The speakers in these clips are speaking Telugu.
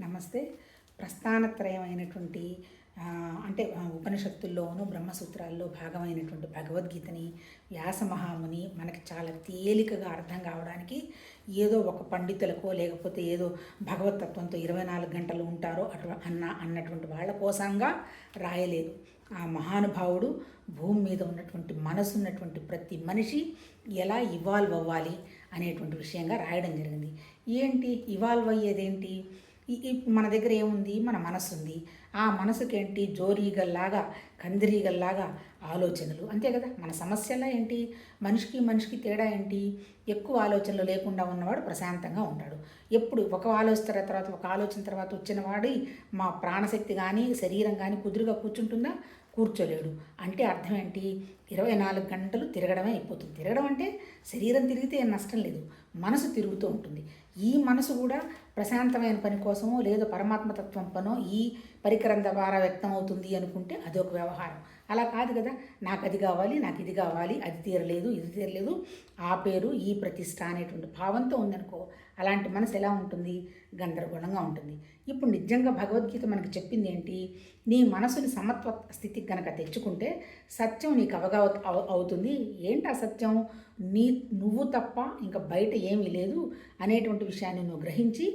నమస్తే. ప్రస్థానత్రయమైనటువంటి అంటే ఉపనిషత్తుల్లోనూ బ్రహ్మసూత్రాల్లో భాగమైనటువంటి భగవద్గీతని వ్యాస మహాముని మనకి చాలా తేలికగా అర్థం కావడానికి ఏదో ఒక పండితులకో లేకపోతే ఏదో భగవతత్వంతో ఇరవై నాలుగు గంటలు ఉంటారో అటు అన్న అన్నటువంటి వాళ్ళ కోసంగా రాయలేదు. ఆ మహానుభావుడు భూమి మీద ఉన్నటువంటి మనసు ఉన్నటువంటి ప్రతి మనిషి ఎలా ఇవాల్వ్ అవ్వాలి అనేటువంటి విషయంగా రాయడం జరిగింది. ఏంటి ఇవాల్వ్ అయ్యేదేంటి? ఏంటి మన దగ్గర ఏముంది? మన మనసు ఉంది ఆ మనసుకేంటి? జోరీగల్లాగా కందిరీగల్లాగా ఆలోచనలు. అంతే కదా? మన సమస్యలా ఏంటి? మనిషికి మనిషికి తేడా ఏంటి? ఎక్కువ ఆలోచనలు లేకుండా ఉన్నవాడు ప్రశాంతంగా ఉంటాడు ఎప్పుడు ఒక ఆలోచన తర్వాత ఒక ఆలోచన తర్వాత వచ్చిన వాడి మా ప్రాణశక్తి కానీ శరీరం కానీ కుదురుగా కూర్చుంటుందా? కూర్చోలేడు. అంటే అర్థం ఏంటి? ఇరవై నాలుగు గంటలు తిరగడమే అయిపోతుంది. తిరగడం అంటే శరీరం తిరిగితే ఏం నష్టం లేదు. మనసు తిరుగుతూ ఉంటుంది. ఈ మనసు కూడా ప్రశాంతమైన పని కోసమో లేదో పరమాత్మతత్వం పనో ఈ పరికరం ద్వారా వ్యక్తం అవుతుంది అనుకుంటే అదొక వ్యవహారం. అలా కాదు కదా. నాకు అది కావాలి నాకు ఇది కావాలి అది తీరలేదు ఇది తీరలేదు. ఆ పేరు ఈ ప్రతిష్ట అనేటువంటి భావంతో ఉందనుకో అలాంటి మనసు ఎలా ఉంటుంది? గందరగోళంగా ఉంటుంది. ఇప్పుడు నిజంగా భగవద్గీత మనకు చెప్పింది ఏంటి? నీ మనసుని సమత్వ స్థితికి కనుక తెచ్చుకుంటే సత్యం నీకు అవగా అవుతుంది. ఏంటి ఆ సత్యం? నీ నువ్వు తప్ప ఇంకా బయట ఏమీ లేదు అనేటువంటి విషయాన్ని నువ్వు గ్రహించి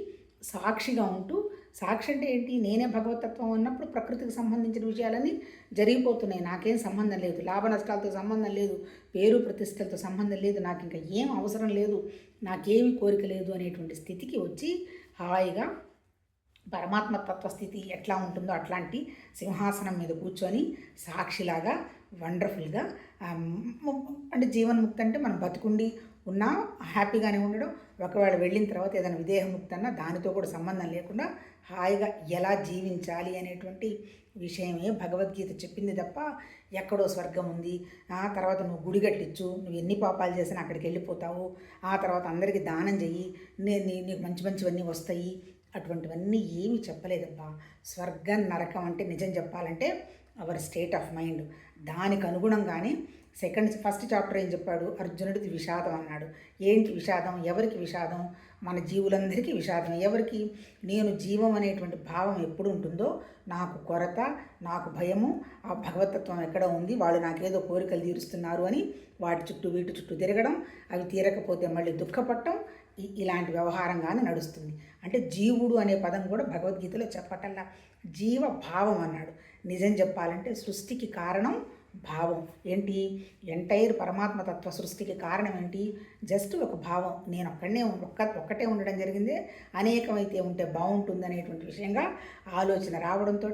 సాక్షిగా ఉంటూ సాక్షి అంటే ఏంటి నేనే భగవతత్వం అన్నప్పుడు ప్రకృతికి సంబంధించిన విషయాలన్నీ జరిగిపోతున్నాయి. నాకేం సంబంధం లేదు. లాభ నష్టాలతో సంబంధం లేదు. పేరు ప్రతిష్టలతో సంబంధం లేదు. నాకు ఇంకా ఏం అవసరం లేదు. నాకేమి కోరిక లేదు అనేటువంటి స్థితికి వచ్చి హాయిగా పరమాత్మ తత్వస్థితి ఎట్లా ఉంటుందో అట్లాంటి సింహాసనం మీద కూర్చొని సాక్షిలాగా వండర్ఫుల్గా అంటే జీవన్ముక్తి అంటే మనం బతుకుండి ఉన్నా హ్యాపీగానే ఉండడం. ఒకవేళ వెళ్ళిన తర్వాత ఏదైనా విదేహముక్తి అన్నా దానితో కూడా సంబంధం లేకుండా హాయిగా ఎలా జీవించాలి అనేటువంటి విషయమే భగవద్గీత చెప్పింది తప్ప ఎక్కడో స్వర్గం ఉంది. ఆ తర్వాత నువ్వు గుడి కట్టించు నువ్వు ఎన్ని పాపాలు చేసినా అక్కడికి వెళ్ళిపోతావు. ఆ తర్వాత అందరికీ దానం చెయ్యి నే నీ- నీకు మంచి మంచివన్నీ వస్తాయి. అటువంటివన్నీ ఏమీ చెప్పలేదబ్బా. స్వర్గం నరకం అంటే నిజం చెప్పాలంటే అవర్ స్టేట్ ఆఫ్ మైండ్ దానికి అనుగుణంగానే సెకండ్ ఫస్ట్ చాప్టర్ ఏం చెప్పాడు? అర్జునుడికి విషాదం అన్నాడు. ఏంటి విషాదం? ఎవరికి విషాదం? మన జీవులందరికీ విషాదం. ఎవరికి? నేను జీవం అనేటువంటి భావం ఎప్పుడు ఉంటుందో నాకు కొరత నాకు భయము ఆ భగవతత్వం ఎక్కడ ఉంది? వాళ్ళు నాకేదో కోరికలు తీరుస్తున్నారు అని వాటి చుట్టూ వీటి చుట్టూ తిరగడం అవి తీరకపోతే మళ్ళీ దుఃఖపడటం ఇలాంటి వ్యవహారంగానే నడుస్తుంది. అంటే జీవుడు అనే పదం కూడా భగవద్గీతలో చెప్పటల్లా జీవ భావం అన్నాడు. నిజం చెప్పాలంటే సృష్టికి కారణం భావం. ఏంటి? ఎంటైర్ పరమాత్మ తత్వ సృష్టికి కారణం ఏంటి? జస్ట్ ఒక భావం. నేను ఒక్కడనే ఒక్క ఒక్కటే ఉండడం జరిగిందే. అనేకమైతే ఉంటే బాగుంటుంది అనేటువంటి విషయంగా ఆలోచన రావడంతో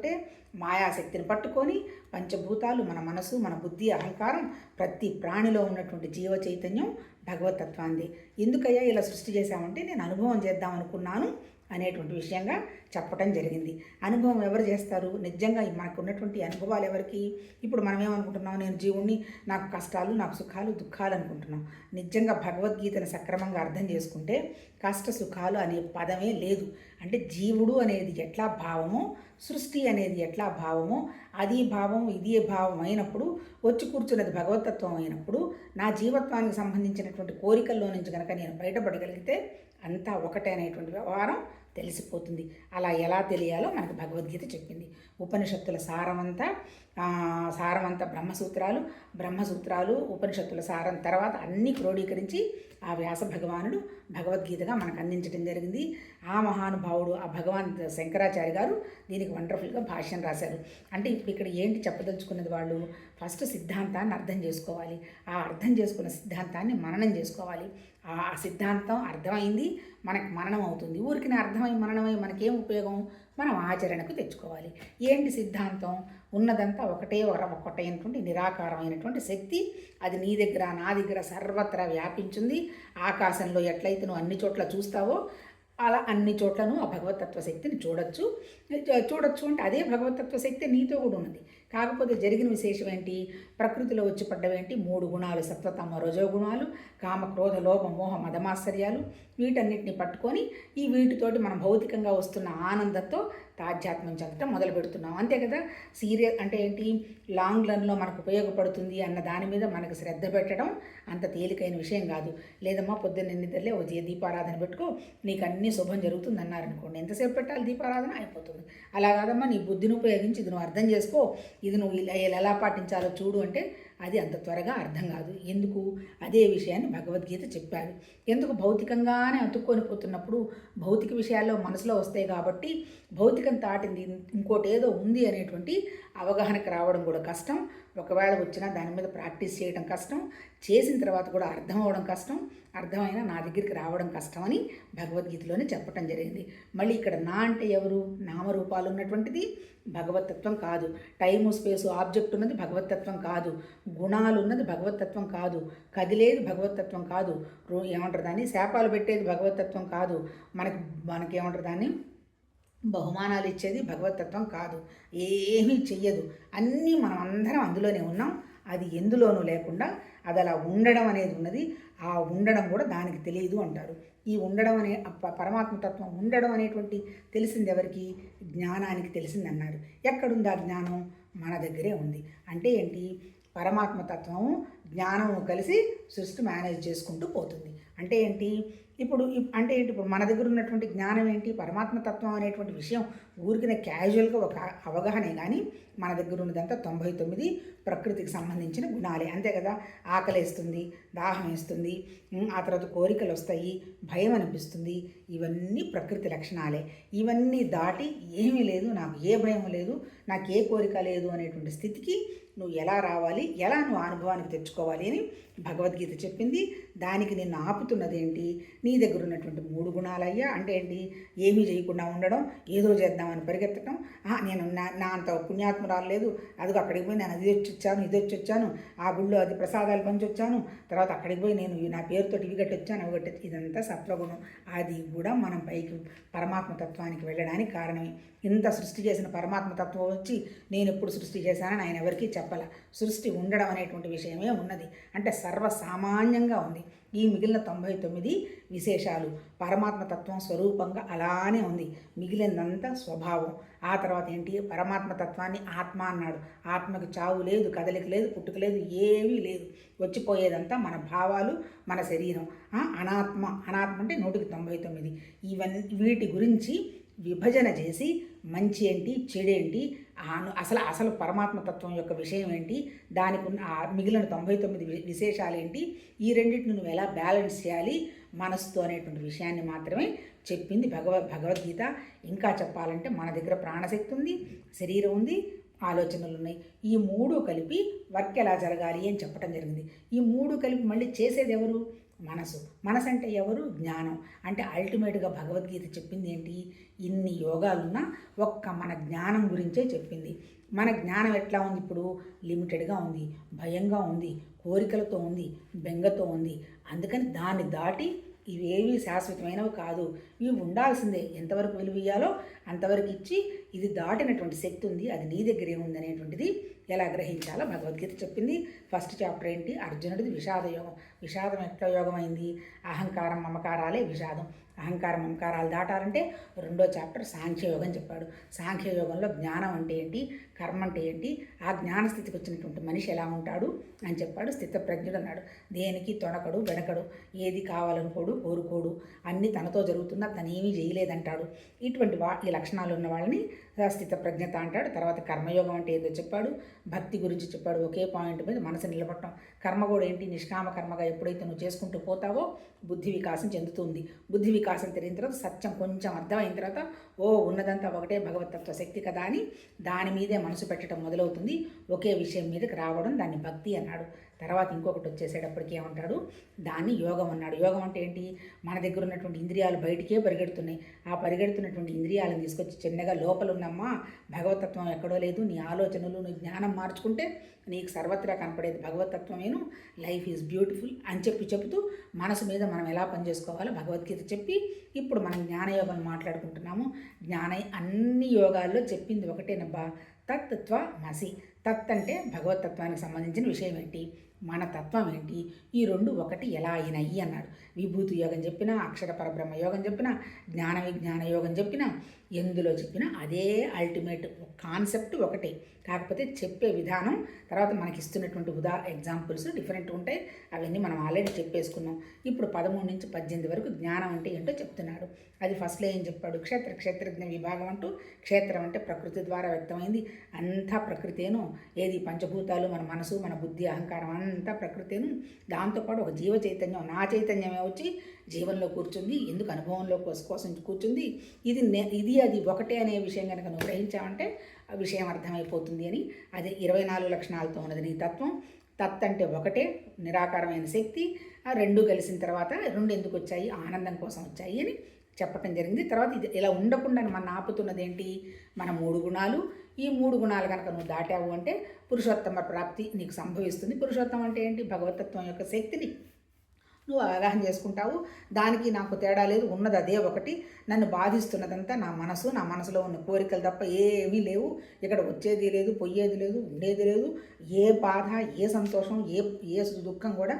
మాయాశక్తిని పట్టుకొని పంచభూతాలు మన మనసు మన బుద్ధి అహంకారం ప్రతి ప్రాణిలో ఉన్నటువంటి జీవ చైతన్యం భగవతత్వాన్ని ఎందుకయ్యా ఇలా సృష్టి చేశామంటే నేను అనుభవం చేద్దాం అనుకున్నాను అనేటువంటి విషయంగా చెప్పటం జరిగింది. అనుభవం ఎవరు చేస్తారు? నిజంగా మనకు ఉన్నటువంటి అనుభవాలు ఎవరికి? ఇప్పుడు మనం ఏమనుకుంటున్నాం నేను జీవుణ్ణి నాకు కష్టాలు నాకు సుఖాలు దుఃఖాలు అనుకుంటున్నాం. నిజంగా భగవద్గీతను సక్రమంగా అర్థం చేసుకుంటే కష్ట సుఖాలు అనే పదమే లేదు. అంటే జీవుడు అనేది ఎట్లా భావమో సృష్టి అనేది ఎట్లా భావమో అది భావం ఇది భావం అయినప్పుడు వచ్చి కూర్చున్నది భగవతత్వం అయినప్పుడు నా జీవత్వానికి సంబంధించినటువంటి కోరికల్లో నుంచి కనుక నేను బయటపడగలిగితే అంతా ఒకటే అనేటువంటి వ్యవహారం తెలిసిపోతుంది. అలా ఎలా తెలియాలో మనకు భగవద్గీత చెప్పింది. ఉపనిషత్తుల సారమంతా ఆ, సారమంతా బ్రహ్మసూత్రాలు బ్రహ్మసూత్రాలు ఉపనిషత్తుల సారం తర్వాత అన్నీ క్రోడీకరించి ఆ వ్యాస భగవానుడు భగవద్గీతగా మనకు అందించడం జరిగింది. ఆ మహానుభావుడు ఆ భగవాన్ శంకరాచార్య గారు దీనికి వండర్ఫుల్గా భాష్యం రాశారు. అంటే ఇప్పుడు ఇక్కడ ఏంటి చెప్పదలుచుకున్నది వాళ్ళు? ఫస్ట్ సిద్ధాంతాన్ని అర్థం చేసుకోవాలి. ఆ అర్థం చేసుకున్న సిద్ధాంతాన్ని మననం చేసుకోవాలి. ఆ సిద్ధాంతం అర్థమైంది. మనకు మననం అవుతుంది. ఊరికి అర్థమై మననమై మనకేం ఉపయోగం? మనం ఆచరణకు తెచ్చుకోవాలి. ఏంటి సిద్ధాంతం? ఉన్నదంతా ఒకటే ఒక ఒకటైనటువంటి నిరాకారమైనటువంటి శక్తి. అది నీ దగ్గర నా దగ్గర సర్వత్రా వ్యాపించింది. ఆకాశంలో ఎట్లయితే నువ్వు అన్ని చోట్ల చూస్తావో అలా అన్ని చోట్లను ఆ భగవతత్వ శక్తిని చూడొచ్చు. చూడొచ్చు అంటే అదే భగవతత్వ శక్తి నీతో కూడా ఉన్నది. కాకపోతే జరిగిన విశేషం ఏంటి? ప్రకృతిలో వచ్చి పడ్డవేంటి మూడు గుణాలు సత్వతమ రజోగుణాలు కామ క్రోధ లోభ మోహ మదమాశ్చర్యాలు వీటన్నిటిని పట్టుకొని ఈ వీటితోటి మనం భౌతికంగా వస్తున్న ఆనందంతో తాధ్యాత్మం చెందటం మొదలు పెడుతున్నాం. అంతే కదా? సీరియల్ అంటే ఏంటి? లాంగ్ రన్లో మనకు ఉపయోగపడుతుంది అన్న దాని మీద మనకు శ్రద్ధ పెట్టడం అంత తేలికైన విషయం కాదు. లేదమ్మా పొద్దున్న నిద్రలే ఓ దీపారాధన పెట్టుకో నీకు అన్ని శుభం జరుగుతుంది అన్నారనుకోండి ఎంతసేపు పెట్టాలి దీపారాధన? అయిపోతుంది. అలా కాదమ్మా నీ బుద్ధిని ఉపయోగించి ఇది నువ్వు అర్థం చేసుకో. ఇది నువ్వు ఇలా ఇలా ఎలా పాటించాలో చూడు అంటే అది అంత త్వరగా అర్థం కాదు. ఎందుకు? అదే విషయాన్ని భగవద్గీత చెప్పారు. ఎందుకు? భౌతికంగానే అతుక్కొని పోతున్నప్పుడు భౌతిక విషయాల్లో మనసులో వస్తాయి కాబట్టి భౌతికం తాటింది ఇంకోటి ఏదో ఉంది అనేటువంటి అవగాహనకు రావడం కూడా కష్టం. ఒకవేళ వచ్చినా దాని మీద ప్రాక్టీస్ చేయడం కష్టం. చేసిన తర్వాత కూడా అర్థం అవడం కష్టం. అర్థమైనా నా దగ్గరికి రావడం కష్టం అని భగవద్గీతలోనే చెప్పటం జరిగింది. మళ్ళీ ఇక్కడ నా అంటే ఎవరు? నామరూపాలు ఉన్నటువంటిది భగవతత్వం కాదు. టైము స్పేసు ఆబ్జెక్ట్ ఉన్నది భగవతత్వం కాదు. గుణాలు ఉన్నది భగవతత్వం కాదు. కదిలేది భగవతత్వం కాదు. రో- ఏమంటారు దాన్ని? శాపాలు పెట్టేది భగవతత్వం కాదు. మనకి మనకి ఏమంటారు దాన్ని? బహుమానాలు ఇచ్చేది భగవతత్వం కాదు. ఏమీ చెయ్యదు. అన్నీ మనం అందరం అందులోనే ఉన్నాం. అది ఎందులోనూ లేకుండా అది అలా ఉండడం అనేది ఉన్నది. ఆ ఉండడం కూడా దానికి తెలియదు అంటారు. ఈ ఉండడం అనే పరమాత్మతత్వం ఉండడం అనేటువంటి తెలిసింది ఎవరికి? జ్ఞానానికి తెలిసింది అన్నారు. ఎక్కడుంది ఆ జ్ఞానం? మన దగ్గరే ఉంది. అంటే ఏంటి? పరమాత్మతత్వము జ్ఞానము కలిసి సృష్టి మేనేజ్ చేసుకుంటూ పోతుంది. అంటే ఏంటి? ఇప్పుడు అంటే ఏంటి ఇప్పుడు మన దగ్గర ఉన్నటువంటి జ్ఞానం ఏంటి పరమాత్మ తత్వం అనేటువంటి విషయం ఊరికిన క్యాజువల్గా ఒక అవగాహనే కానీ మన దగ్గర ఉన్నదంతా తొంభై తొమ్మిది ప్రకృతికి సంబంధించిన గుణాలే. అంతే కదా? ఆకలేస్తుంది దాహం వేస్తుంది ఆ తర్వాత కోరికలు వస్తాయి భయం అనిపిస్తుంది. ఇవన్నీ ప్రకృతి లక్షణాలే. ఇవన్నీ దాటి ఏమీ లేదు నాకు ఏ భయం లేదు నాకు ఏ కోరిక లేదు అనేటువంటి స్థితికి నువ్వు ఎలా రావాలి ఎలా నువ్వు అనుభవానికి తెచ్చుకోవాలి అని భగవద్గీత చెప్పింది. దానికి నిన్ను ఆపుతున్నది ఏంటి నీ దగ్గర ఉన్నటువంటి మూడు గుణాలయ్యా. అంటే ఏంటి? ఏమీ చేయకుండా ఉండడం ఏదో చేద్దామని పరిగెత్తడం నేను నా నా అంత పుణ్యాత్మరాలు లేదు. అదిగో అక్కడికి పోయి నేను అది వచ్చి వచ్చాను ఇది వచ్చి వచ్చాను ఆ గుళ్ళో అది ప్రసాదాలు పంచి వచ్చాను తర్వాత అక్కడికి పోయి నేను నా పేరుతో ఇవి కట్టి వచ్చాను అవి గట్టి ఇదంతా సత్వగుణం. అది కూడా మనం పైకి పరమాత్మ తత్వానికి వెళ్ళడానికి కారణమే. ఇంత సృష్టి చేసిన పరమాత్మ తత్వం వచ్చి నేను ఎప్పుడు సృష్టి చేశానని ఆయన ఎవరికీ చెప్పాల. సృష్టి ఉండడం అనేటువంటి విషయమే ఉన్నది. అంటే సర్వసామాన్యంగా ఉంది. ఈ మిగిలిన తొంభై తొమ్మిది విశేషాలు పరమాత్మ తత్వం స్వరూపంగా అలానే ఉంది. మిగిలినంతా స్వభావం. ఆ తర్వాత ఏంటి? పరమాత్మ తత్వాన్ని ఆత్మ అన్నాడు. ఆత్మకి చావు లేదు కదలిక లేదు పుట్టుక లేదు ఏమీ లేదు. వచ్చిపోయేదంతా మన భావాలు మన శరీరం. అనాత్మ. అనాత్మ అంటే నూటికి తొంభై తొమ్మిది. ఇవన్నీ వీటి గురించి విభజన చేసి మంచి ఏంటి? చెడేంటి అసలు అసలు పరమాత్మ తత్వం యొక్క విషయం ఏంటి? దానికి ఉన్న ఆ మిగిలిన తొంభై తొమ్మిది విశేషాలు ఏంటి ఈ రెండింటిని నువ్వు ఎలా బ్యాలెన్స్ చేయాలి? మనస్సుతో అనేటువంటి విషయాన్ని మాత్రమే చెప్పింది భగవ భగవద్గీత. ఇంకా చెప్పాలంటే మన దగ్గర ప్రాణశక్తి ఉంది శరీరం ఉంది ఆలోచనలు ఉన్నాయి ఈ మూడు కలిపి వర్క్ ఎలా జరగాలి అని చెప్పడం జరిగింది. ఈ మూడు కలిపి మళ్ళీ చేసేది ఎవరు? మనసు. మనసు అంటే ఎవరు? జ్ఞానం. అంటే అల్టిమేట్గా భగవద్గీత చెప్పింది ఏంటి? ఇన్ని యోగాలున్నా ఒక్క మన జ్ఞానం గురించే చెప్పింది. మన జ్ఞానం ఎట్లా ఉంది ఇప్పుడు? లిమిటెడ్గా ఉంది. భయంగా ఉంది. కోరికలతో ఉంది. బెంగతో ఉంది. అందుకని దాన్ని దాటి ఇవేవి శాశ్వతమైనవి కాదు. ఇవి ఉండాల్సిందే. ఎంతవరకు విలువ ఇయ్యాలో అంతవరకు ఇచ్చి ఇది దాటినటువంటి శక్తి ఉంది అది నీ దగ్గరే ఉంది అనేటువంటిది ఎలా గ్రహించాలో భగవద్గీత చెప్పింది. ఫస్ట్ చాప్టర్ ఏంటి? అర్జునుడిది విషాద యోగం. విషాదం ఎట్లా యోగం అయింది అహంకారం మమకారాలే విషాదం. అహంకారం మమకారాలు దాటాలంటే రెండో చాప్టర్ సాంఖ్యయోగం చెప్పాడు. సాంఖ్యయోగంలో జ్ఞానం అంటే ఏంటి? కర్మ అంటే ఏంటి? ఆ జ్ఞాన స్థితికి వచ్చినటువంటి మనిషి ఎలా ఉంటాడు? అని చెప్పాడు స్థితప్రజ్ఞుడు అన్నాడు. దేనికి? తొణకడు వెనకడు. ఏది కావాలనుకోడు కోరుకోడు. అన్నీ తనతో జరుగుతున్నా తనేమీ చేయలేదంటాడు. ఇటువంటి వా ఈ లక్షణాలు ఉన్న వాళ్ళని స్థితప్రజ్ఞత అంటాడు. తర్వాత కర్మయోగం అంటే ఏదో చెప్పాడు. భక్తి గురించి చెప్పాడు. ఒకే పాయింట్ మీద మనసు నిలబడటం. కర్మ కూడా ఏంటి? నిష్కామ కర్మగా ఎప్పుడైతే నువ్వు చేసుకుంటూ పోతావో బుద్ధి వికాసం చెందుతుంది. బుద్ధి వికాసం తెలియని తర్వాత సత్యం కొంచెం అర్థమైన తర్వాత ఓ ఉన్నదంతా ఒకటే భగవతత్వ శక్తి కదా అని దాని మీదే మనసు పెట్టడం మొదలవుతుంది. ఒకే విషయం మీదకి రావడం దాన్ని భక్తి అన్నాడు. తర్వాత ఇంకొకటి వచ్చేసేటప్పటికి ఏమంటాడు? దాన్ని యోగం అన్నాడు. యోగం అంటే ఏంటి? మన దగ్గర ఉన్నటువంటి ఇంద్రియాలు బయటికే పరిగెడుతున్నాయి. ఆ పరిగెడుతున్నటువంటి ఇంద్రియాలను తీసుకొచ్చి చిన్నగా లోపల ఉన్నమ్మా భగవతత్వం ఎక్కడో లేదు. నీ ఆలోచనలు నీ జ్ఞానం మార్చుకుంటే నీకు సర్వత్రా కనపడేది భగవతత్వమేను లైఫ్ ఈజ్ బ్యూటిఫుల్ అని చెప్పి చెబుతూ మనసు మీద మనం ఎలా పనిచేసుకోవాలో భగవద్గీత చెప్పి ఇప్పుడు మనం జ్ఞానయోగం మాట్లాడుకుంటున్నాము. జ్ఞాన అన్ని యోగాల్లో చెప్పింది ఒకటేనబ్బా. తత్వ మసి. తత్ అంటే భగవతత్వానికి సంబంధించిన విషయం ఏంటి? మన తత్వం ఏంటి? ఈ రెండు ఒకటి ఎలా అయినాయి అన్నాడు. విభూతి యోగం చెప్పినా అక్షర పరబ్రహ్మ యోగం చెప్పినా జ్ఞాన విజ్ఞాన యోగం చెప్పినా ఎందులో చెప్పినా అదే అల్టిమేట్ కాన్సెప్ట్ ఒకటే. కాకపోతే చెప్పే విధానం తర్వాత మనకి ఇస్తున్నటువంటి ఉదా ఎగ్జాంపుల్స్ డిఫరెంట్ ఉంటాయి. అవన్నీ మనం ఆల్రెడీ చెప్పేసుకున్నాం. ఇప్పుడు పదమూడు నుంచి పద్దెనిమిది వరకు జ్ఞానం అంటే ఏంటో చెప్తున్నాడు. అది ఫస్ట్లో ఏం చెప్పాడు? క్షేత్ర క్షేత్రజ్ఞ విభాగం అంటూ క్షేత్రం అంటే ప్రకృతి ద్వారా వ్యక్తమైంది. అంతా ప్రకృతేను. ఏది? పంచభూతాలు మన మనసు మన బుద్ధి అహంకారం అంతా ప్రకృతేను. దాంతోపాటు ఒక జీవ చైతన్యం నా చైతన్యమే వచ్చి జీవనంలో కూర్చుంది ఎందుకు అనుభవంలో కోసం కూర్చుంది ఇది నే- ఇది అది ఒకటే అనే విషయం కనుక నువ్వు గ్రహించావంటే ఆ విషయం అర్థమైపోతుంది అని. అది ఇరవై నాలుగు లక్షణాలతో ఉన్నది నీ తత్వం. తత్ అంటే ఒకటే నిరాకారమైన శక్తి. ఆ రెండు కలిసిన తర్వాత రెండు ఎందుకు వచ్చాయి? ఆనందం కోసం వచ్చాయి అని చెప్పటం జరిగింది. తర్వాత ఇది ఇలా ఉండకుండా మన ఆపుతున్నది ఏంటి? మన మూడు గుణాలు. ఈ మూడు గుణాలు కనుక నువ్వు దాటావు అంటే పురుషోత్తమ ప్రాప్తి నీకు సంభవిస్తుంది. పురుషోత్తమం అంటే ఏంటి? భగవతత్వం యొక్క శక్తిని నువ్వు అవగాహన చేసుకుంటావు. దానికి నాకు తేడా లేదు ఉన్నది అదే ఒకటి. నన్ను బాధిస్తున్నదంతా నా మనసు నా మనసులో ఉన్న కోరికలు తప్ప ఏమీ లేవు. ఇక్కడ వచ్చేది లేదు పోయేది లేదు ఉండేది లేదు. ఏ బాధ ఏ సంతోషం ఏ ఏ దుఃఖం కూడా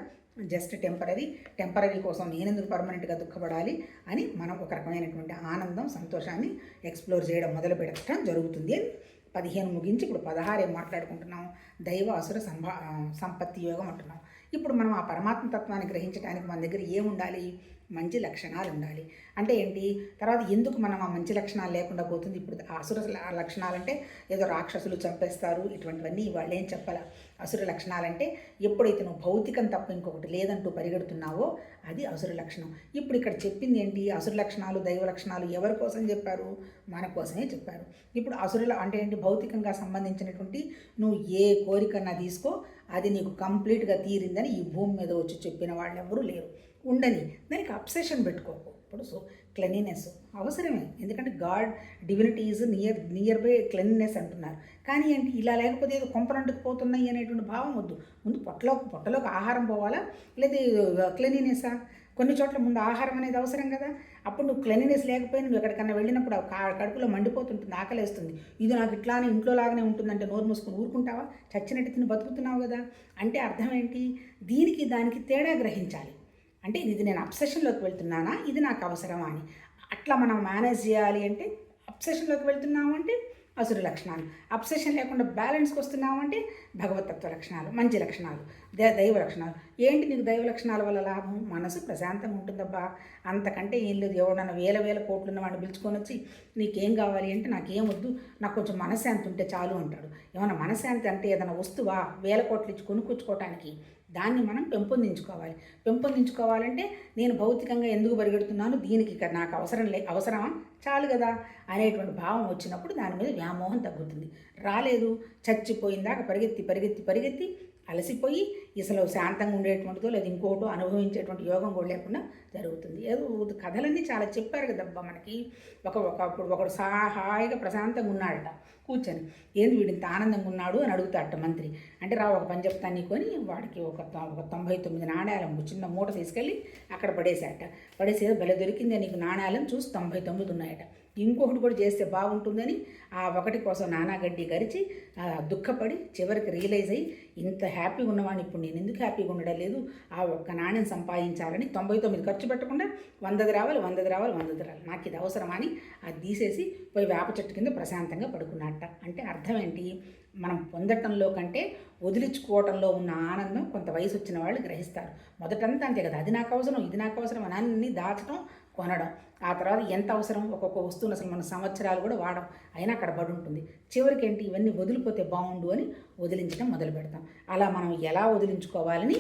జస్ట్ టెంపరీ టెంపరీ కోసం నేనెందుకు పర్మనెంట్గా దుఃఖపడాలి అని మనం ఒక రకమైనటువంటి ఆనందం సంతోషాన్ని ఎక్స్ప్లోర్ చేయడం మొదలు పెట్టడం జరుగుతుంది. అని పదిహేను ముగించి ఇప్పుడు పదహారు ఏం మాట్లాడుకుంటున్నాం. దైవ అసుర సంభా సంపత్తి యోగం అంటున్నాం. ఇప్పుడు మనం ఆ పరమాత్మ తత్వాన్ని గ్రహించడానికి మన దగ్గర ఏముండాలి? మంచి లక్షణాలు ఉండాలి. అంటే ఏంటి? తర్వాత ఎందుకు మనం ఆ మంచి లక్షణాలు లేకుండా పోతుంది? ఇప్పుడు అసుర లక్షణాలంటే ఏదో రాక్షసులు చంపేస్తారు. ఇటువంటివన్నీ వాళ్ళు ఏం చెప్పాల? అసుర లక్షణాలంటే ఎప్పుడైతే నువ్వు భౌతికం తప్ప ఇంకొకటి లేదంటూ పరిగెడుతున్నావో అది అసుర లక్షణం. ఇప్పుడు ఇక్కడ చెప్పింది ఏంటి? అసుర లక్షణాలు దైవ లక్షణాలు ఎవరి కోసం చెప్పారు? మన కోసమే చెప్పారు. ఇప్పుడు అసురుల అంటే ఏంటి? భౌతికంగా సంబంధించినటువంటి నువ్వు ఏ కోరికన్నా తీసుకో అది నీకు కంప్లీట్గా తీరిందని ఈ భూమి మీద వచ్చి చెప్పిన వాళ్ళు ఎవరూ లేరు. ఉండని దానికి అప్సెషన్ పెట్టుకోకు. ఇప్పుడు సో క్లెన్లీనెస్ అవసరమే. ఎందుకంటే god divinity is near near by cleanliness అంటున్నారు. కానీ ఏంటి ఇలా లేకపోతే ఏదో కొంపనంటుకు పోతున్నాయి అనేటువంటి భావం వద్దు. ముందు పొట్టలోకి పొట్టలోకి ఆహారం పోవాలా? లేదా క్లెన్లీనెస్సా కొన్ని చోట్ల ముందు ఆహారం అనేది అవసరం కదా? అప్పుడు నువ్వు క్లెన్లీనెస్ లేకపోయినా నువ్వు ఎక్కడికన్నా వెళ్ళినప్పుడు కడుపులో మండిపోతుంటుంది ఆకలేస్తుంది. ఇది నాకు ఇట్లానే ఇంట్లో లాగానే ఉంటుందంటే నోరు మూసుకొని ఊరుకుంటావా? చచ్చినట్టు తిని బతుకుతున్నావు కదా? అంటే అర్థం ఏంటి? దీనికి దానికి తేడా గ్రహించాలి. అంటే ఇది నేను అబ్సెషన్లోకి వెళ్తున్నానా? ఇది నాకు అవసరమా అని. అట్లా మనం మేనేజ్ చేయాలి అంటే అబ్సెషన్లోకి వెళ్తున్నాము అంటే అసురు లక్షణాలు. అబ్సెషన్ లేకుండా బ్యాలెన్స్కి వస్తున్నాము అంటే భగవతత్వ లక్షణాలు మంచి లక్షణాలు. దైవ లక్షణాలు. ఏంటి నీకు దైవ లక్షణాల వల్ల లాభం? మనసు ప్రశాంతంగా ఉంటుందబ్బా. అంతకంటే ఏం లేదు. ఎవడన్నా వేల వేల కోట్లు ఉన్న వాడిని పిలుచుకొని వచ్చి నీకేం కావాలి అంటే నాకేం వద్దు. నాకు కొంచెం మనశ్శాంతి ఉంటే చాలు అంటాడు. ఏమన్నా మనశ్శాంతి అంటే ఏదైనా వస్తువా? వేల కోట్లు ఇచ్చి కొనుక్కొచ్చుకోవటానికి దాన్ని మనం పెంపొందించుకోవాలి. పెంపొందించుకోవాలంటే నేను భౌతికంగా ఎందుకు పరిగెడుతున్నాను దీనికి నాకు అవసరం లే అవసరమా? చాలు కదా అనేటువంటి భావం వచ్చినప్పుడు దాని మీద వ్యామోహం తగ్గుతుంది. రాలేదు. చచ్చిపోయిందాక పరిగెత్తి పరిగెత్తి పరిగెత్తి అలసిపోయి ఇసలు శాంతంగా ఉండేటువంటిదో లేదా ఇంకోటో అనుభవించేటువంటి యోగం కూడా లేకుండా జరుగుతుంది. ఏదో కథలన్నీ చాలా చెప్పారు కదబ్బా మనకి. ఒక ఒకప్పుడు ఒకడు సహాయిగా ప్రశాంతంగా ఉన్నాడట కూర్చొని. ఏంది వీడు ఇంత ఆనందంగా ఉన్నాడు? అని అడుగుతాడట మంత్రి. అంటే రా ఒక పని చెప్తాను నీకు అని వాడికి ఒక ఒక తొంభై తొమ్మిది నాణ్యాలను చిన్న మూట తీసుకెళ్ళి అక్కడ పడేసాట పడేసి ఏదో భలే దొరికింది నీకు నాణ్యాలను చూసి తొంభై తొమ్మిది ఉన్నాయట. ఇంకొకటి కూడా చేస్తే బాగుంటుందని ఆ ఒకటి కోసం నానాగడ్డి గరిచి దుఃఖపడి చివరికి రియలైజ్ అయ్యి ఇంత హ్యాపీగా ఉన్నవాడిని ఇప్పుడు నేను ఎందుకు హ్యాపీగా ఉండడం లేదు? ఆ ఒక్క నాణ్యం సంపాదించాలని తొంభై తొమ్మిది ఖర్చు పెట్టకుండా వందది రావాలి వందది రావాలి వందది రావాలి. నాకు ఇది అవసరమా అని అది తీసేసి పోయి వేప చెట్టు కింద ప్రశాంతంగా పడుకున్నట్ట అంటే అర్థం ఏంటి? మనం పొందటంలో కంటే వదిలించుకోవటంలో ఉన్న ఆనందం కొంత వయసు వచ్చిన వాళ్ళు గ్రహిస్తారు. మొదటంతా అంతే కదా అది నాకు అవసరం ఇది నాకు అవసరం అని అన్ని దాచడం కొనడం. ఆ తర్వాత ఎంత అవసరం? ఒక్కొక్క వస్తువును అసలు మన సంవత్సరాలు కూడా వాడం. అయినా అక్కడ బడి ఉంటుంది. చివరికి ఏంటి ఇవన్నీ వదిలిపోతే బాగుండు అని వదిలించడం మొదలు పెడతాం అలా మనం ఎలా వదిలించుకోవాలని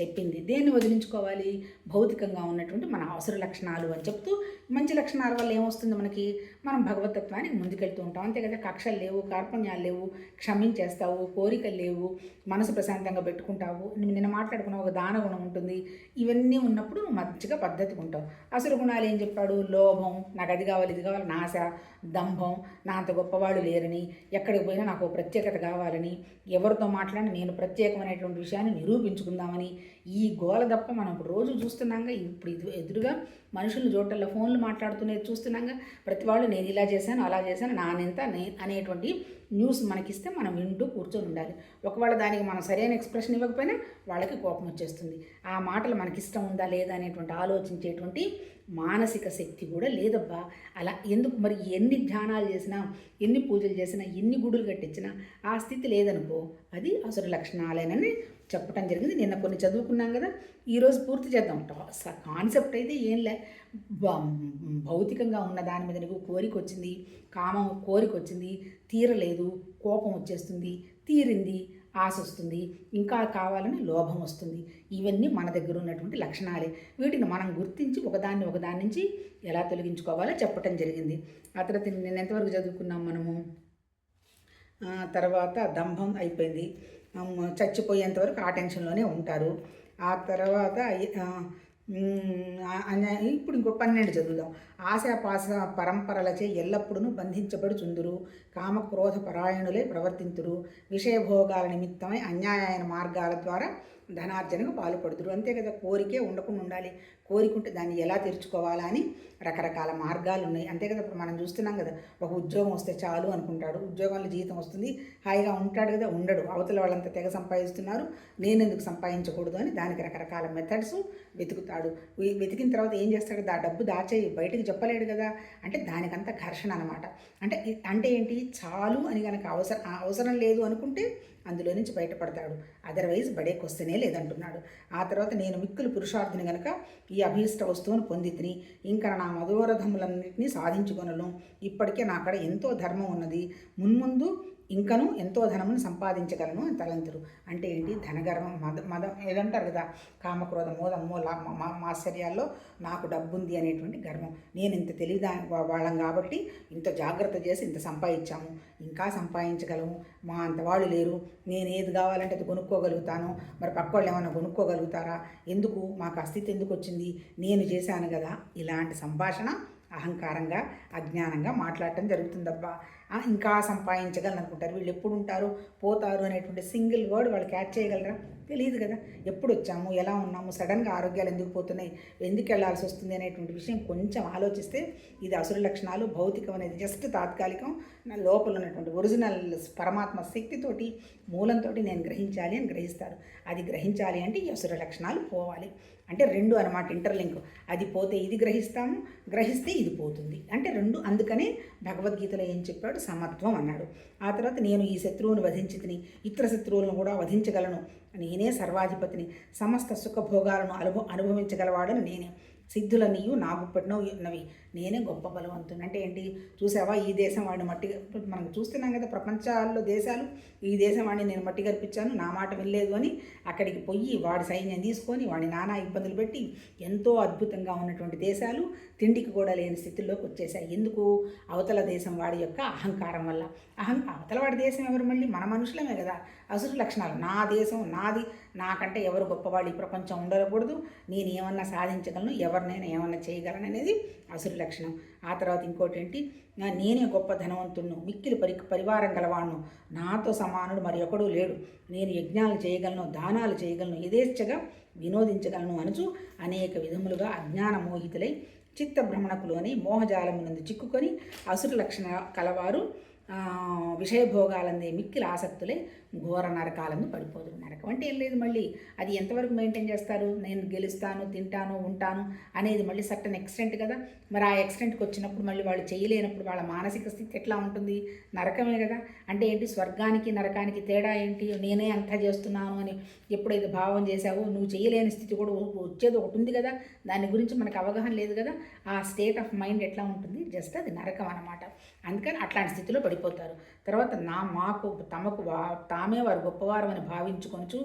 చెప్పింది. దేన్ని వదిలించుకోవాలి? భౌతికంగా ఉన్నటువంటి మన అవసర లక్షణాలు అని చెప్తూ మంచి లక్షణాల వల్ల ఏమొస్తుంది మనకి? మనం భగవతత్వానికి ముందుకెళ్తూ ఉంటాం. అంతే కదా? కక్షలు లేవు కార్పణ్యాలు లేవు క్షమించేస్తావు కోరికలు లేవు మనసు ప్రశాంతంగా పెట్టుకుంటావు నిన్న మాట్లాడుకున్న ఒక దాన గుణం ఉంటుంది. ఇవన్నీ ఉన్నప్పుడు మంచిగా పద్ధతిగా ఉంటావు. అసలు గుణాలు ఏం చెప్పాడు? లోభం నాకు అది కావాలి ఇది కావాలి నాశ దంభం నా అంత గొప్పవాళ్ళు లేరని ఎక్కడికి పోయినా నాకు ప్రత్యేకత కావాలని ఎవరితో మాట్లాడినా నేను ప్రత్యేకమైనటువంటి విషయాన్ని నిరూపించుకుందామని ఈ గోల తప్ప మనం ఇప్పుడు రోజు చూస్తున్నాగా ఇప్పుడు ఎదురుగా మనుషులు చోటల్లో ఫోన్లు మాట్లాడుతున్నది చూస్తున్నాగా. ప్రతి వాళ్ళు నేను ఇలా చేశాను అలా చేశాను నానెంత నే అనేటువంటి న్యూస్ మనకిస్తే మనం వింటూ కూర్చొని ఉండాలి. ఒకవేళ దానికి మనం సరైన ఎక్స్ప్రెషన్ ఇవ్వకపోయినా వాళ్ళకి కోపం వచ్చేస్తుంది. ఆ మాటలు మనకి ఇష్టం ఉందా లేదా అనేటువంటి ఆలోచించేటువంటి మానసిక శక్తి కూడా లేదబ్బా. అలా ఎందుకు మరి ఎన్ని ధ్యానాలు చేసినా ఎన్ని పూజలు చేసినా ఎన్ని గుడులు కట్టించినా ఆ స్థితి లేదనుకో అది అసలు లక్షణాలేనని చెప్పడం జరిగింది. నిన్న కొన్ని చదువుకున్నాం కదా ఈరోజు పూర్తి చేద్దాం. కాన్సెప్ట్ అయితే ఏం లే. భౌతికంగా ఉన్న దాని మీద నీకు కోరిక వచ్చింది కామం కోరిక వచ్చింది తీరలేదు కోపం వచ్చేస్తుంది తీరింది ఆశ వస్తుంది ఇంకా కావాలని లోభం వస్తుంది. ఇవన్నీ మన దగ్గర ఉన్నటువంటి లక్షణాలే. వీటిని మనం గుర్తించి ఒకదాన్ని ఒకదాని నుంచి ఎలా తొలగించుకోవాలో చెప్పటం జరిగింది. ఆ తర్వాత నేను ఎంతవరకు చదువుకున్నాం మనము? తర్వాత దంభం అయిపోయింది. చచ్చిపోయేంత వరకు ఆ టెన్షన్లోనే ఉంటారు. ఆ తర్వాత ఇప్పుడు ఇంకో పన్నెండు చదువుదాం. ఆశాపాస పరంపరలచే ఎల్లప్పుడూ బంధించబడి చుందురు. కామక్రోధ పరాయణులే ప్రవర్తింతురు. విషయభోగాల నిమిత్తమై అన్యాయమైన మార్గాల ద్వారా ధనార్జనకు పాల్పడుతురు. అంతే కదా కోరికే ఉండకుండా ఉండాలి. కోరికుంటే దాన్ని ఎలా తెరుచుకోవాలా అని రకరకాల మార్గాలు ఉన్నాయి అంతే కదా ఇప్పుడు మనం చూస్తున్నాం కదా ఒక ఉద్యోగం వస్తే చాలు అనుకుంటాడు. ఉద్యోగంలో జీతం వస్తుంది హాయిగా ఉంటాడు కదా ఉండడు. అవతల వాళ్ళంతా తెగ సంపాదిస్తున్నారు నేను ఎందుకు సంపాదించకూడదు అని దానికి రకరకాల మెథడ్స్ వెతుకుతాడు. వెతికిన తర్వాత ఏం చేస్తాడు? దా డబ్బు దాచేయి బయటకు చెప్పలేడు కదా. అంటే దానికంత ఘర్షణ అనమాట అంటే అంటే ఏంటి? చాలు అని కనుక అవసరం అవసరం లేదు అనుకుంటే అందులో నుంచి బయటపడతాడు. అదర్వైజ్ బడేకి వస్తేనే లేదంటున్నాడు. ఆ తర్వాత నేను మిక్కులు పురుషార్థిని గనక ఈ అభీష్ట వస్తువును పొంది తిని ఇంకా నా మధురథములన్నింటినీ సాధించుకొనను. ఇప్పటికే నా అక్కడ ఎంతో ధర్మం ఉన్నది. మున్ముందు ఇంకను ఎంతో ధనమును సంపాదించగలను అని తలంతురు. అంటే ఏంటి? ధనగర్వం మద మదం ఏదంటారు కదా? కామక్రోధ మోద మా మాశ్చర్యాల్లో నాకు డబ్బుంది అనేటువంటి గర్వం. నేను ఇంత తెలివిదా వాళ్ళం కాబట్టి ఇంత జాగ్రత్త చేసి ఇంత సంపాదించాము. ఇంకా సంపాదించగలము. మా అంత వాళ్ళు లేరు. నేను ఏది కావాలంటే అది కొనుక్కోగలుగుతాను. మరి పక్క వాళ్ళు ఏమైనా కొనుక్కోగలుగుతారా? ఎందుకు? మాకు అస్థితి ఎందుకు వచ్చింది? నేను చేశాను కదా? ఇలాంటి సంభాషణ అహంకారంగా అజ్ఞానంగా మాట్లాడటం జరుగుతుందబ్బా. ఇంకా సంపాదించగలను అనుకుంటారు వీళ్ళు ఎప్పుడు ఉంటారు పోతారు అనేటువంటి సింగిల్ వర్డ్ వాళ్ళు క్యాచ్ చేయగలరా? తెలియదు కదా. ఎప్పుడు వచ్చాము ఎలా ఉన్నాము? సడన్గా ఆరోగ్యాలు ఎందుకు పోతున్నాయి? ఎందుకు వెళ్ళాల్సి వస్తుంది అనేటువంటి విషయం కొంచెం ఆలోచిస్తే ఇది అసుర లక్షణాలు భౌతికం అనేది జస్ట్ తాత్కాలికం. నా లోపల ఉన్నటువంటి ఒరిజినల్ పరమాత్మ శక్తితోటి మూలంతో నేను గ్రహించాలి అని గ్రహిస్తారు. అది గ్రహించాలి అంటే ఈ అసుర లక్షణాలు పోవాలి. అంటే రెండు అనమాట ఇంటర్లింక్ అది పోతే ఇది గ్రహిస్తాము గ్రహిస్తే ఇది పోతుంది. అంటే రెండు అందుకనే భగవద్గీతలో ఏం చెప్పాడు? సమత్వం అన్నాడు. ఆ తర్వాత నేను ఈ శత్రువును వధించి తిని ఇతర శత్రువులను కూడా వధించగలను. నేనే సర్వాధిపతిని సమస్త సుఖభోగాలను అనుభ అనుభవించగలవాడని నేనే. సిద్ధులనియు నా ఉన్నవి నేనే గొప్ప బలవంతుని అంటే ఏంటి? చూసావా? ఈ దేశం వాడిని మట్టి మనం చూస్తున్నాం కదా ప్రపంచాల్లో దేశాలు. ఈ దేశం వాడిని నేను మట్టి కనిపించాను నా మాట వినలేదు అని అక్కడికి పోయి వాడి సైన్యం తీసుకొని వాడిని నానా ఇబ్బందులు పెట్టి ఎంతో అద్భుతంగా ఉన్నటువంటి దేశాలు తిండికి కూడా లేని స్థితిలోకి వచ్చేసాయి ఎందుకు? అవతల దేశం వాడి యొక్క అహంకారం వల్ల. అహం అవతల వాడి దేశం ఎవరు మళ్ళీ? మన మనుషులమే కదా. అసురు లక్షణాలు. నా దేశం నాది. నాకంటే ఎవరు గొప్పవాళ్ళు ఈ ప్రపంచం ఉండకూడదు. నేను ఏమన్నా సాధించగలను? ఎవరినైనా ఏమన్నా చేయగలను? అనేది అసురు లక్షణం ఆ తర్వాత ఇంకోటి ఏంటి నేనే గొప్ప ధనవంతుడును మిక్కిలి పరి పరివారం గలవాణ్ణు. నాతో సమానుడు మరి ఒకడూ లేడు. నేను యజ్ఞాలు చేయగలను దానాలు చేయగలను యథేచ్ఛగా వినోదించగలను అనుచు అనేక విధములుగా అజ్ఞాన మోహితులై చిత్త భ్రమణకులోని మోహజాలమునందు చిక్కుకొని అసురు లక్షణ కలవారు. విషయభోగాలందే మిక్కిలి ఆసక్తులై ఘోర నరకాలను పడిపోదురు నరకం అంటే ఏం లేదు మళ్ళీ. అది ఎంతవరకు మెయింటైన్ చేస్తారు? నేను గెలుస్తాను తింటాను ఉంటాను అనేది మళ్ళీ సర్టన్ ఎక్స్టెంట్ కదా. మరి ఆ ఎక్స్టెంట్కి వచ్చినప్పుడు మళ్ళీ వాళ్ళు చేయలేనప్పుడు వాళ్ళ మానసిక స్థితి ఎట్లా ఉంటుంది? నరకమే కదా. అంటే ఏంటి? స్వర్గానికి నరకానికి తేడా ఏంటి? నేనే అంతా చేస్తున్నాను అని ఎప్పుడైతే భావం చేశావో నువ్వు చేయలేని స్థితి కూడా వచ్చేది ఒకటి ఉంది కదా. దాని గురించి మనకు అవగాహన లేదు కదా. ఆ స్టేట్ ఆఫ్ మైండ్ ఎట్లా ఉంటుంది? జస్ట్ అది నరకం అన్నమాట. అందుకని అట్లాంటి స్థితిలో పడిపోతారు. తర్వాత నా మాకు తమకు వా తామే వారు గొప్పవారు అని భావించుకొనుచు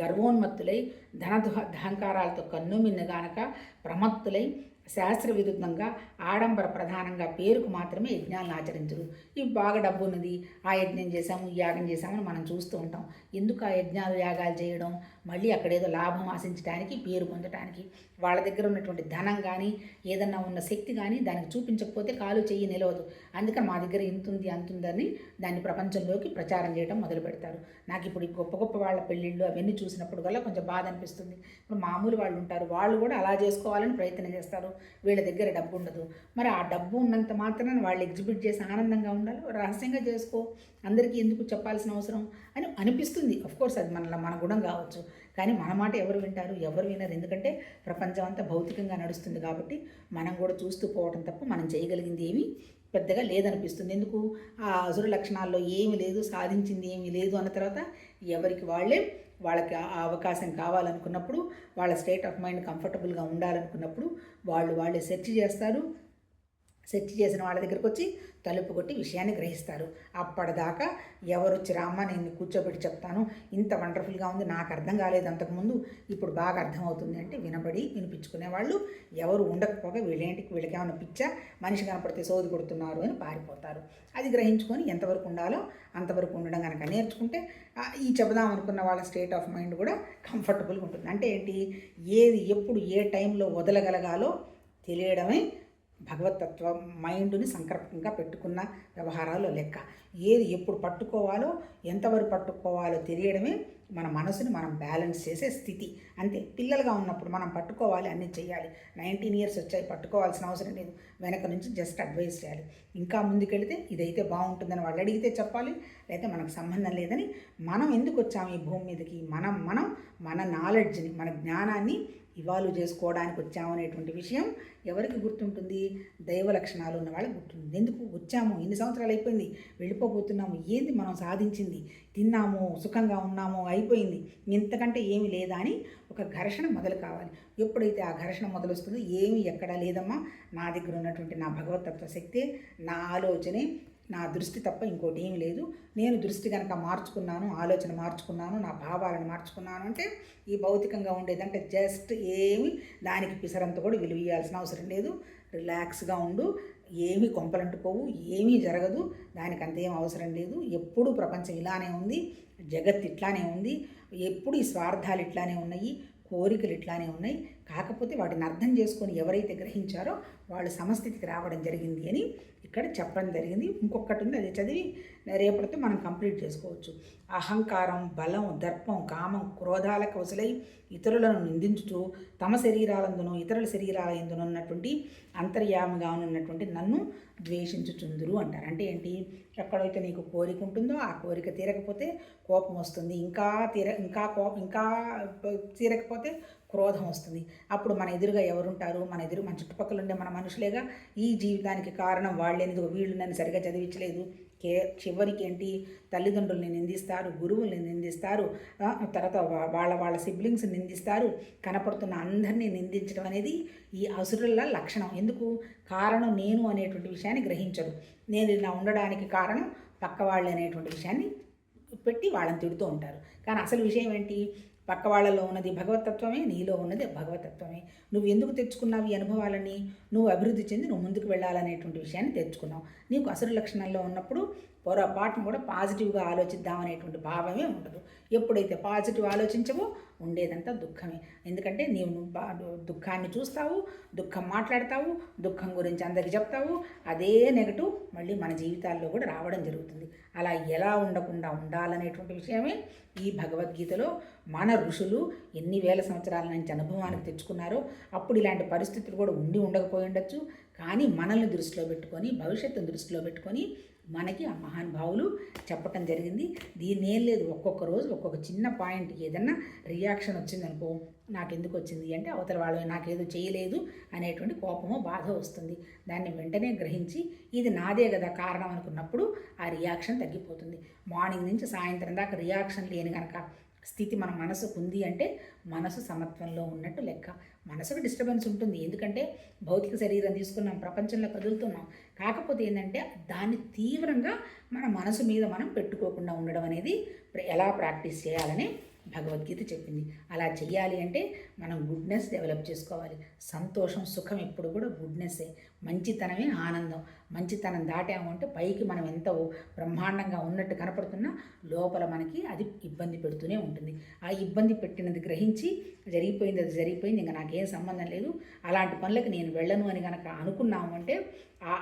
గర్వోన్మత్తులై ధన అహంకారాలతో కన్నుమిన్నగానక ప్రమత్తులై శాస్త్ర విరుద్ధంగా ఆడంబర ప్రధానంగా పేరుకు మాత్రమే యజ్ఞాలను ఆచరించరు. ఇవి బాగా డబ్బు ఉన్నది ఆ యజ్ఞం చేశాము ఈ యాగం చేశామని మనం చూస్తూ ఉంటాం. ఎందుకు ఆ యజ్ఞాలు యాగాలు చేయడం? మళ్ళీ అక్కడేదో లాభం ఆశించడానికి పేరు పొందడానికి వాళ్ళ దగ్గర ఉన్నటువంటి ధనం కానీ ఏదన్నా ఉన్న శక్తి కానీ దానికి చూపించకపోతే కాలు చెయ్యి నిలవదు. అందుకని మా దగ్గర ఇంత ఉంది అంత ఉందని దాన్ని ప్రపంచంలోకి ప్రచారం చేయడం మొదలు పెడతారు. నాకు ఇప్పుడు గొప్ప గొప్ప వాళ్ళ పెళ్ళిళ్ళు అవన్నీ చూసినప్పుడు కల్లా కొంచెం బాధ అనిపిస్తుంది. ఇప్పుడు మామూలు వాళ్ళు ఉంటారు వాళ్ళు కూడా అలా చేసుకోవాలని ప్రయత్నం చేస్తారు. వీళ్ళ దగ్గర డబ్బు ఉండదు. మరి ఆ డబ్బు ఉన్నంత మాత్రాన వాళ్ళు ఎగ్జిబిట్ చేసి ఆనందంగా ఉండాలి? రహస్యంగా చేసుకో. అందరికీ ఎందుకు చెప్పాల్సిన అవసరం? అని అనిపిస్తుంది. కోర్స్ అది మన మన గుణం కావచ్చు. కానీ మన మాట ఎవరు వింటారు? ఎవరు వినరు. ఎందుకంటే ప్రపంచం అంతా భౌతికంగా నడుస్తుంది కాబట్టి మనం కూడా చూస్తూ పోవడం తప్ప మనం చేయగలిగింది ఏమీ పెద్దగా లేదనిపిస్తుంది. ఎందుకు? ఆ అసురు లక్షణాల్లో ఏమీ లేదు సాధించింది ఏమీ లేదు అన్న తర్వాత ఎవరికి వాళ్ళే వాళ్ళకి ఆ అవకాశం కావాలనుకున్నప్పుడు వాళ్ళ స్టేట్ ఆఫ్ మైండ్ కంఫర్టబుల్గా ఉండాలనుకున్నప్పుడు వాళ్ళు వాళ్ళే సెర్చ్ చేస్తారు. సెర్చ్ చేసిన వాళ్ళ దగ్గరికి వచ్చి తలుపు కొట్టి విషయాన్ని గ్రహిస్తారు. అప్పటిదాకా ఎవరు వచ్చి రామ్మ నేను కూర్చోబెట్టి చెప్తాను. ఇంత వండర్ఫుల్గా ఉంది నాకు అర్థం కాలేదు అంతకుముందు. ఇప్పుడు బాగా అర్థమవుతుంది అంటే వినబడి వినిపించుకునే వాళ్ళు ఎవరు ఉండకపోగా వీళ్ళేంటికి వీళ్ళకి ఏమైనా పిచ్చా మనిషి కనపడితే సోది కొడుతున్నారు అని పారిపోతారు. అది గ్రహించుకొని ఎంతవరకు ఉండాలో అంతవరకు ఉండడం కనుక నేర్చుకుంటే ఈ చెబుదాం అనుకున్న వాళ్ళ స్టేట్ ఆఫ్ మైండ్ కూడా కంఫర్టబుల్గా ఉంటుంది. అంటే ఏంటి? ఏది ఎప్పుడు ఏ టైంలో వదలగలగాలో తెలియడమే భగవతత్వం మైండ్ని సంకల్పంగా పెట్టుకున్న వ్యవహారాలు లెక్క. ఏది ఎప్పుడు పట్టుకోవాలో ఎంతవరకు పట్టుకోవాలో తెలియడమే మన మనసుని మనం బ్యాలెన్స్ చేసే స్థితి. అంతే. పిల్లలుగా ఉన్నప్పుడు మనం పట్టుకోవాలి అన్నీ చేయాలి నైన్టీన్ ఇయర్స్ వచ్చాయి పట్టుకోవాల్సిన అవసరం లేదు. వెనక నుంచి జస్ట్ అడ్వైస్ చేయాలి. ఇంకా ముందుకెళ్తే ఇదైతే బాగుంటుందని వాళ్ళు అడిగితే చెప్పాలి లేదా మనకు సంబంధం లేదని మనం ఎందుకు వచ్చాము ఈ భూమి మీదకి? మనం మనం మన నాలెడ్జ్ని మన జ్ఞానాన్ని ఇవాల్వ్ చేసుకోవడానికి వచ్చామనేటువంటి విషయం ఎవరికి గుర్తుంటుంది? దైవ లక్షణాలు ఉన్న వాళ్ళకి గుర్తుంటుంది. ఎందుకు? వచ్చాము ఎన్ని సంవత్సరాలు అయిపోయింది వెళ్ళిపోబోతున్నాము ఏంది మనం సాధించింది? తిన్నాము సుఖంగా ఉన్నాము అయిపోయింది. ఇంతకంటే ఏమి లేదా అని ఒక ఘర్షణ మొదలు కావాలి. ఎప్పుడైతే ఆ ఘర్షణ మొదలు వస్తుందో ఏమి ఎక్కడా లేదమ్మా. నా దగ్గర ఉన్నటువంటి నా భగవతత్వ శక్తి నా ఆలోచనే నా దృష్టి తప్ప ఇంకోటి ఏం లేదు. నేను దృష్టి కనుక మార్చుకున్నాను ఆలోచన మార్చుకున్నాను నా భావాలను మార్చుకున్నాను అంటే ఈ భౌతికంగా ఉండేదంటే జస్ట్ ఏమి దానికి పిసరంత కూడా విలువ ఇవ్వాల్సిన అవసరం లేదు. రిలాక్స్గా ఉండు. ఏమి కొంపలంటుకోవు ఏమీ జరగదు. దానికి అంతేం అవసరం లేదు. ఎప్పుడు ప్రపంచం ఇలానే ఉంది. జగత్ ఇట్లానే ఉంది. ఎప్పుడు ఈ స్వార్థాలు ఇట్లానే ఉన్నాయి. కోరికలు ఇట్లానే ఉన్నాయి. కాకపోతే వాటిని అర్థం చేసుకొని ఎవరైతే గ్రహించారో వాళ్ళు సమస్థితికి రావడం జరిగింది అని ఇక్కడ చెప్పడం జరిగింది. ఇంకొకటి ఉంది అది చదివి రేపటితో మనం కంప్లీట్ చేసుకోవచ్చు. అహంకారం బలం దర్పం కామం క్రోధాలకు వసలై ఇతరులను నిందించుతూ తమ శరీరాలందును ఇతరుల శరీరాలందును ఉన్నటువంటి అంతర్యామిగా ఉన్నటువంటి నన్ను ద్వేషించుచుందురు అంటారు. అంటే ఏంటి? ఎక్కడైతే నీకు కోరిక ఉంటుందో ఆ కోరిక తీరకపోతే కోపం వస్తుంది. ఇంకా తీర ఇంకా కోపం ఇంకా తీరకపోతే క్రోధం వస్తుంది. అప్పుడు మన ఎదురుగా ఎవరుంటారు? మన ఎదురు మన చుట్టుపక్కల ఉండే మన మనుషులేగా ఈ జీవితానికి కారణం వాళ్ళేందుకు? వీళ్ళు నన్ను సరిగా చదివించలేదు. కే చివరికి ఏంటి తల్లిదండ్రుల్ని నిందిస్తారు గురువుల్ని నిందిస్తారు తర్వాత వాళ్ళ వాళ్ళ సిబ్లింగ్స్ నిందిస్తారు. కనపడుతున్న అందరినీ నిందించడం అనేది ఈ అసురుల లక్షణం. ఎందుకు? కారణం నేను అనేటువంటి విషయాన్ని గ్రహించరు నేను ఇలా ఉండడానికి కారణం పక్క వాళ్ళు అనేటువంటి విషయాన్ని పెట్టి వాళ్ళని తిడుతూ ఉంటారు. కానీ అసలు విషయం ఏంటి? పక్క వాళ్ళలో ఉన్నది భగవతత్వమే నీలో ఉన్నది భగవతత్వమే. నువ్వు ఎందుకు తెచ్చుకున్నావు ఈ అనుభవాలని నువ్వు అభివృద్ధి చెంది నువ్వు ముందుకు వెళ్ళాలనేటువంటి విషయాన్ని తెచ్చుకున్నావు. నీకు అసలు లక్షణంలో ఉన్నప్పుడు పొరపాటును కూడా పాజిటివ్గా ఆలోచిద్దామనేటువంటి భావమే ఉండదు. ఎప్పుడైతే పాజిటివ్ ఆలోచించవో ఉండేదంతా దుఃఖమే. ఎందుకంటే నీవు దుఃఖాన్ని చూస్తావు దుఃఖం మాట్లాడతావు దుఃఖం గురించి అందరికి చెప్తావు అదే నెగటివ్ మళ్ళీ మన జీవితాల్లో కూడా రావడం జరుగుతుంది. అలా ఎలా ఉండకుండా ఉండాలనేటువంటి విషయమే ఈ భగవద్గీతలో మన ఋషులు ఎన్ని వేల సంవత్సరాల నుంచి అనుభవానికి తెచ్చుకున్నారో అప్పుడు ఇలాంటి పరిస్థితులు కూడా ఉండి ఉండకపోయి ఉండొచ్చు. కానీ మనల్ని దృష్టిలో పెట్టుకొని భవిష్యత్తును దృష్టిలో పెట్టుకొని మనకి ఆ మహానుభావులు చెప్పటం జరిగింది. దీన్ని ఏం లేదు ఒక్కొక్క రోజు ఒక్కొక్క చిన్న పాయింట్ ఏదన్నా రియాక్షన్ వచ్చిందనుకో నాకు ఎందుకు వచ్చింది అంటే అవతల వాళ్ళు నాకేదో చేయలేదు అనేటువంటి కోపమో బాధ వస్తుంది. దాన్ని వెంటనే గ్రహించి ఇది నాదే కదా కారణం అనుకున్నప్పుడు ఆ రియాక్షన్ తగ్గిపోతుంది. మార్నింగ్ నుంచి సాయంత్రం దాకా రియాక్షన్ లేని కనుక స్థితి మన మనసుకు ఉంది అంటే మనసు సమత్వంలో ఉన్నట్టు లెక్క. మనసుకు డిస్టర్బెన్స్ ఉంటుంది. ఎందుకంటే భౌతిక శరీరం తీసుకున్నాం ప్రపంచంలో కదులుతున్నాం. కాకపోతే ఏంటంటే దాన్ని తీవ్రంగా మన మనసు మీద మనం పెట్టుకోకుండా ఉండడం అనేది ఎలా ప్రాక్టీస్ చేయాలని భగవద్గీత చెప్పింది. అలా చెయ్యాలి అంటే మనం గుడ్నెస్ డెవలప్ చేసుకోవాలి. సంతోషం సుఖం ఎప్పుడు కూడా గుడ్నెస్సే మంచితనమే ఆనందం. మంచితనం దాటామంటే పైకి మనం ఎంత బ్రహ్మాండంగా ఉన్నట్టు కనపడుతున్నా లోపల మనకి అది ఇబ్బంది పెడుతూనే ఉంటుంది. ఆ ఇబ్బంది పెట్టినది గ్రహించి జరిగిపోయింది అది జరిగిపోయింది ఇంకా నాకేం సంబంధం లేదు. అలాంటి పనులకు నేను వెళ్ళను అని కనుక అనుకున్నాము అంటే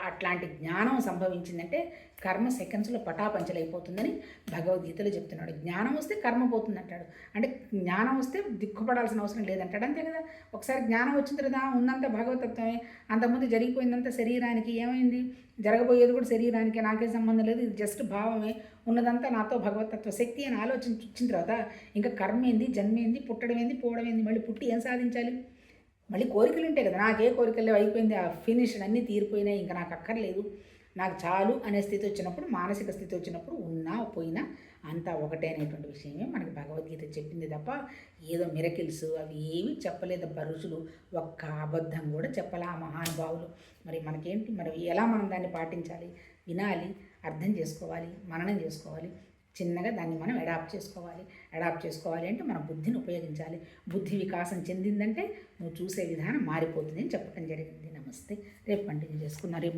అట్లాంటి జ్ఞానం సంభవించిందంటే కర్మ సెకండ్స్లో పటాపంచలైపోతుందని భగవద్గీతలో చెప్తున్నాడు. జ్ఞానం వస్తే కర్మ పోతుంది అంటాడు అంటే జ్ఞానం వస్తే దిక్కుపడాల్సిన అవసరం లేదంటాడు. అంతే కదా? ఒకసారి జ్ఞానం వచ్చిన తర్వాత ఉన్నంత భగవతత్వమే. అంతకుముందు జరిగిపోయిందంత శరీరానికి ఏమైంది? జరగబోయేది కూడా శరీరానికి నాకే సంబంధం లేదు. ఇది జస్ట్ భావమే. ఉన్నదంతా నాతో భగవతత్వ శక్తి అని ఆలోచన వచ్చిన తర్వాత ఇంకా కర్మ ఏంది జన్మేంది పుట్టడం ఏంది పోవడం ఏంది మళ్ళీ పుట్టి ఏం సాధించాలి? మళ్ళీ కోరికలు ఉంటాయి కదా. నాకే కోరికలు అయిపోయింది. ఆ ఫినిష్ అన్నీ తీరిపోయినాయి. ఇంకా నాకు అక్కర్లేదు. నాకు చాలు అనే స్థితి వచ్చినప్పుడు మానసిక స్థితి వచ్చినప్పుడు ఉన్నా పోయినా అంతా ఒకటే అనేటువంటి విషయమే మనకి భగవద్గీత చెప్పింది తప్ప ఏదో మిరకిల్స్ అవి ఏమీ చెప్పలేదు అబ్బా ఋషులు. ఒక్క అబద్ధం కూడా చెప్పలే ఆ మహానుభావులు? మరి మనకేంటి? మరి ఎలా మనం దాన్ని పాటించాలి? వినాలి అర్థం చేసుకోవాలి మననం చేసుకోవాలి. చిన్నగా దాన్ని మనం అడాప్ట్ చేసుకోవాలి. అడాప్ట్ చేసుకోవాలి అంటే మన బుద్ధిని ఉపయోగించాలి. బుద్ధి వికాసం చెందిందంటే నువ్వు చూసే విధానం మారిపోతుంది అని చెప్పడం జరిగింది. నమస్తే. రేపు కంటిన్యూ చేసుకున్నా రేపు